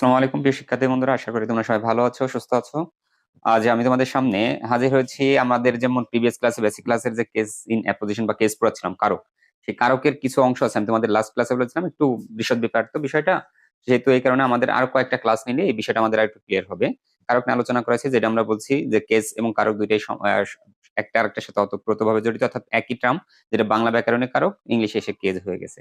আসসালামু আলাইকুম, প্রিয় শিক্ষার্থী বন্ধুরা, আশা করি তোমরা সবাই ভালো আছো, সুস্থ আছো। আজ আমি তোমাদের সামনে হাজির হয়েছি আমাদের যেমন প্রিভিয়াস ক্লাসে বেসিক ক্লাসের যে কেস ইন অ্যাপোজিশন বা কেস পড়াচ্ছিলাম, কারক। সেই কারকের কিছু অংশ আছে, আমি তোমাদের লাস্ট ক্লাসে বলেছিলাম, একটু বিশদ বিপার্থ বিষয়টা। যেহেতু এই কারণে আমাদের আরও কয়েকটা ক্লাস নিলে এই বিষয়টা আমাদের একটু ক্লিয়ার হবে। কারক নিয়ে আলোচনা করেছি, যেটা আমরা বলছি যে কেস এবং কারক দুইটাই একটা আরেকটার সাথে অতপ্রতভাবে জড়িত, অর্থাৎ একই ট্রাম যেটা বাংলা ব্যাকরণে কারক ইংলিশে এসে কেজ হয়ে গেছে।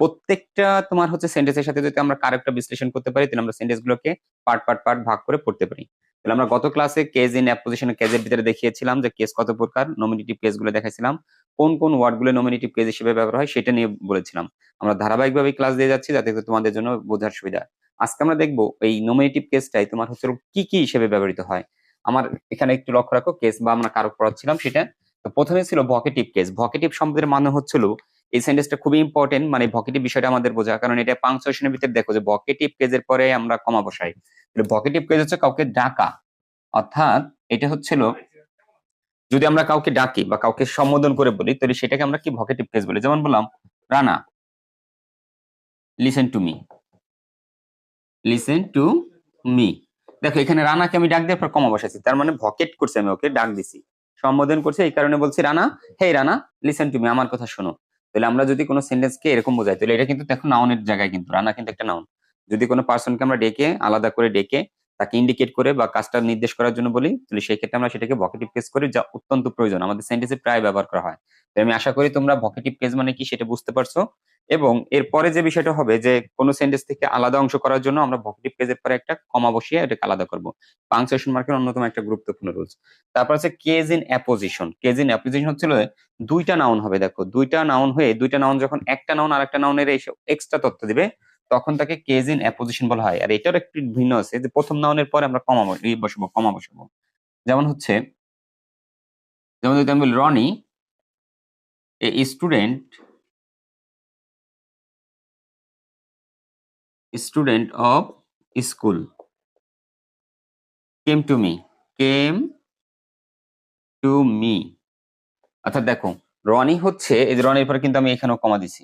প্রত্যেকটা তোমার হচ্ছে সেন্টেন্সের সাথে যদি আমরা কারকটা বিশ্লেষণ করতে পারি, তাহলে আমরা সেন্টেন্স গুলোকে পার্ট পার্ট পার্ট ভাগ করে পড়তে পারি। তাহলে আমরা গত ক্লাসে কেজ ইন অ্যাপোজিশন কেজের ভিতরে দেখিয়েছিলাম যে কেস কত প্রকার নমিনেটিভ কেসগুলো দেখাইছিলাম। কোন কোন ওয়ার্ডগুলো নমিনেটিভ কেস হিসেবে ব্যবহার হয় সেটা নিয়ে বলেছিলাম। আমরা ধারাবাহিকভাবে ক্লাস দিয়ে যাচ্ছি, যাতে তোমাদের জন্য বোঝার সুবিধা। আজকে আমরা দেখব এই নমিনেটিভ কেসটাই তোমার হচ্ছে কি কি হিসেবে ব্যবহৃত হয়। আমার এখানে একটু লক্ষ্য রাখো কেস বা আমরা কারক পড়াচ্ছিলাম সেটা। তো প্রথমে ছিল ভকেটিভ কেস ভকেটিভ শব্দের মানে হচ্ছিল এই সেন্টেন্সটা খুবই ইম্পর্টেন্ট মানে ভকেটিভ বিষয়টা আমাদের বোঝা। কারণ এটা পাংচুয়েশনের ভিতরে দেখো যে ভকেটিভ কেজের পরে আমরা কমা বসাই ভকেটিভ কেজ হচ্ছে কাউকে ডাকা। অর্থাৎ এটা হচ্ছিল যদি আমরা কাউকে ডাকি বা কাউকে সম্বোধন করে বলি, তাহলে সেটাকে আমরা কি ভকেটিভ কেস বলি? যেমন বললাম, Rana listen to me listen to me দেখো, এখানে রানাকে আমি ডাক দেওয়ার পর কমা বসাইছি। তার মানে ভকেট করছি আমি ওকে, ডাক দিছি। সম্বোধন করছে, এই কারণে বলছি, Rana hey Rana listen to me আমার কথা শোনো। তাহলে আমরা যদি কোনো সেন্টেন্সকে এরকম বোঝাই, তাহলে এটা কিন্তু দেখো নাউনের জায়গায় কিন্তু, রানা কিন্তু একটা নাউন যদি কোনো পার্সনকে আমরা ডেকে, আলাদা করে ডেকে, তাকে ইন্ডিকেট করে বা কাজটা নির্দেশ করার জন্য বলি, তাহলে সেই ক্ষেত্রে আমরা সেটাকে ভকেটিভ কেস করি, যা অত্যন্ত প্রয়োজন। আমাদের সেন্টেন্সে প্রায় ব্যবহার করা হয়। তো আমি আশা করি তোমরা ভকেটিভ কেস মানে কি সেটা বুঝতে পারছ। এবং এরপরে যে বিষয়টা হবে যে কোনো সেন্টেন্স থেকে আলাদা অংশ করার জন্য আমরা ভকেটিভ কেজের পরে একটা কমা বসিয়ে এটাকে আলাদা করব। পাংচুয়েশন মার্কের অন্যতম একটা গুরুত্বপূর্ণ রুলস তারপর হচ্ছে case in apposition case in apposition হচ্ছিল দুইটা নাউন হবে, দেখো। দুইটা নাউন হয়ে দুইটা নাউন যখন একটা নাউন আর একটা নাউনের এসে এক্সট্রা তথ্য দিবে, তখন তাকে কেজ ইন অ্যাপোজিশন বলা হয়। আর এটার একটি ভিন্ন আছে যে প্রথম নাউনের পরে আমরা কমা বসাবো কমা বসাবো। যেমন হচ্ছে, যেমন যদি আমি বলি, Roni, a student student of school. Came to me. Came to me. অর্থাৎ দেখো, রনি হচ্ছে, এই যে রনির পরে কিন্তু আমি এখানেও কমা দিছি।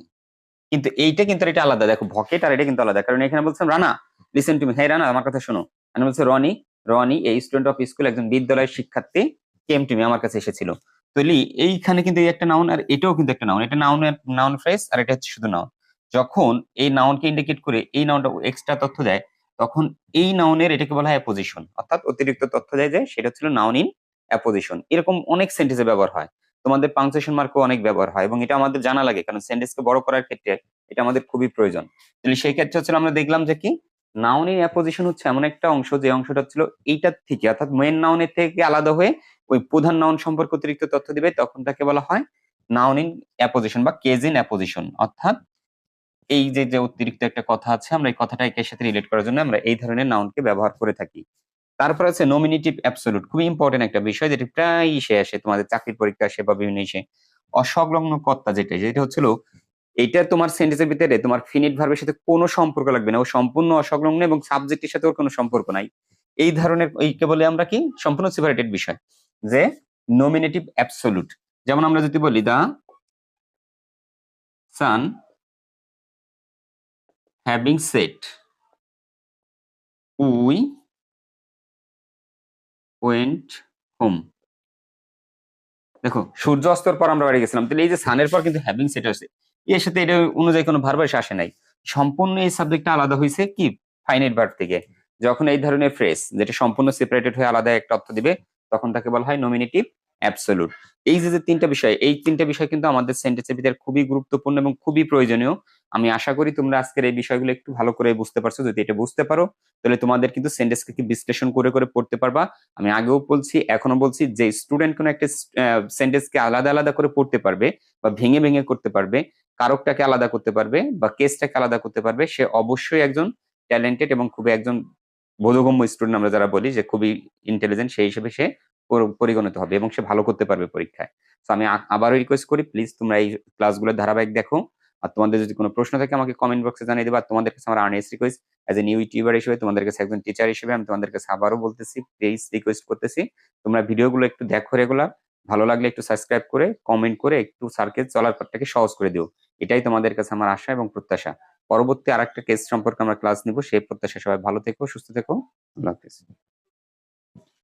কিন্তু এইটা কিন্তু এটা আলাদা। দেখো, ভকেট আর এটা কিন্তু আলাদা। কারণ এখানে বলছিলাম, রানা লিসেন টু মি হ্যাঁ রানা, আমার কথা শোনো। আমি বলছি, রনি রনি, এই স্টুডেন্ট অফ স্কুল একজন বিদ্যালয়ের শিক্ষার্থী কেম টু মি আমার কাছে এসেছিল। তাহলে এইখানে কিন্তু এই একটা নাউন আর এটাও কিন্তু একটা নাউন এটা নাউন নাউন ফ্রেজ আর এটা হচ্ছে শুধু নাউন যখন এই নাউনকে ইন্ডিকেট করে এই নাউনটা এক্সট্রা তথ্য দেয়, তখন এই নাউনের এটাকে বলা হয় অ্যাপোজিশন অর্থাৎ অতিরিক্ত তথ্য দেয় যে সেটা ছিল নাউন ইন অ্যাপোজিশন এরকম অনেক সেন্টেন্সে ব্যবহার হয়। তোমাদের পাংচুয়েশন মার্কও অনেক ব্যবহার হয় এবং এটা আমাদের জানা লাগে, কারণ সেন্টেন্সকে বড় করার ক্ষেত্রে এটা আমাদের খুবই প্রয়োজন। তাহলে সেই ক্ষেত্রে হচ্ছে আমরা দেখলাম যে কি নাউন ইন অ্যাপোজিশন হচ্ছে এমন একটা অংশ, যে অংশটা ছিল এইটার থেকে, অর্থাৎ মেন নাউনের থেকে আলাদা হয়ে ওই প্রধান নাউন সম্পর্কে অতিরিক্ত তথ্য দিবে, তখন তাকে বলা হয় নাউন ইন অ্যাপোজিশন বা কেজ ইন অ্যাপোজিশন অর্থাৎ এই যে যে অতিরিক্ত একটা কথা আছে, আমরা এই কথাটা একের সাথে রিলেট করার জন্য আমরা এই ধরনের নাউনকে ব্যবহার করে থাকি। তারপর আছে নমিনেটিভ অ্যাবসোলুট খুবই ইম্পর্টেন্ট একটা বিষয় যেটা প্রায় এসে আসে, তোমাদের চাকরির পরীক্ষা আসে বা বিভিন্ন এসে। অসংলগ্ন কর্তা যেটা যেটা হচ্ছিল এইটা তোমার সেন্টেন্সের ভিতরে তোমার ফিনিট ভার্বের সাথে কোনো সম্পর্ক লাগবে না। ও সম্পূর্ণ অসংলগ্ন এবং সাবজেক্টের সাথে ওর কোনো সম্পর্ক নাই। এই ধরনের, এইকে বলে আমরা কি? সম্পূর্ণ সেপারেটেড বিষয়। যে নমিনেটিভ অ্যাবসোলুট যেমন আমরা যদি বলি the sun having set we went home দেখো, সূর্য অস্তর পর আমরা বাড়ি গেছিলাম। তাহলে এই যে সানের পর কিন্তু হ্যাভিং সেট আছে এর সাথে এটা অনুযায়ী কোনো ভার্ব এসে আসে নাই। সম্পূর্ণ এই সাবজেক্টটা আলাদা হয়েছে কি? ফাইনাইট ভার্ব থেকে। যখন এই ধরনের ফ্রেজ যেটা সম্পূর্ণ সেপারেটেড হয়ে আলাদা একটা অর্থ দিবে, তখন তাকে বলা হয় নমিনেটিভ অ্যাবসোলুট এই যে তিনটা বিষয়, এই তিনটা বিষয় কিন্তু আমাদের সেন্টেন্সের ভিতরে খুবই গুরুত্বপূর্ণ এবং খুবই প্রয়োজনীয়। আমি আশা করি তোমরা আজকের এই বিষয়গুলো একটু ভালো করে বুঝতে পারছ। যদি এটা বুঝতে পারো, তাহলে তোমাদের কিন্তু সেন্টেন্সকে বিশ্লেষণ করে করে পড়তে পারবা। আমি আগেও বলছি এখনও বলছি যে স্টুডেন্ট কোনো একটা সেন্টেন্সকে আলাদা আলাদা করে পড়তে পারবে বা ভেঙে ভেঙে করতে পারবে, কারকটাকে আলাদা করতে পারবে বা কেসটাকে আলাদা করতে পারবে। সে অবশ্যই একজন ট্যালেন্টেড এবং খুবই একজন বোধগম্য স্টুডেন্ট আমরা যারা বলি, যে খুবই ইন্টেলিজেন্ট সেই হিসেবে সে পরিগণিত হবে এবং সে ভালো করতে পারবে পরীক্ষায়। তো আমি আবারও রিকোয়েস্ট করি প্লিজ তোমরা এই ক্লাসগুলো ধারাবাহিক দেখো। আর তোমাদের যদি কোনো প্রশ্ন থাকে, আমাকে কমেন্ট বক্সে জানিয়ে দেবে। আর তোমাদের কাছে আমার earnest request as a new youtuber হিসেবে, তোমাদের কাছে একজন টিচার হিসেবে, আমি তোমাদের কাছে আবারও বলতেছি প্লিজ রিকোয়েস্ট করতেছি। তোমরা ভিডিওগুলো একটু দেখো রেগুলার ভালো লাগলে একটু সাবস্ক্রাইব করে কমেন্ট করে একটু সার্কেল চলার পথটাকে সহজ করে দিও। এটাই তোমাদের কাছে আমার আশা এবং প্রত্যাশা। পরবর্তী আরেকটা কেস সম্পর্কে আমরা ক্লাস নিব, সেই প্রত্যাশা সবাই ভালো থেকো, সুস্থ থেকো। আল্লাহ হাফেজ।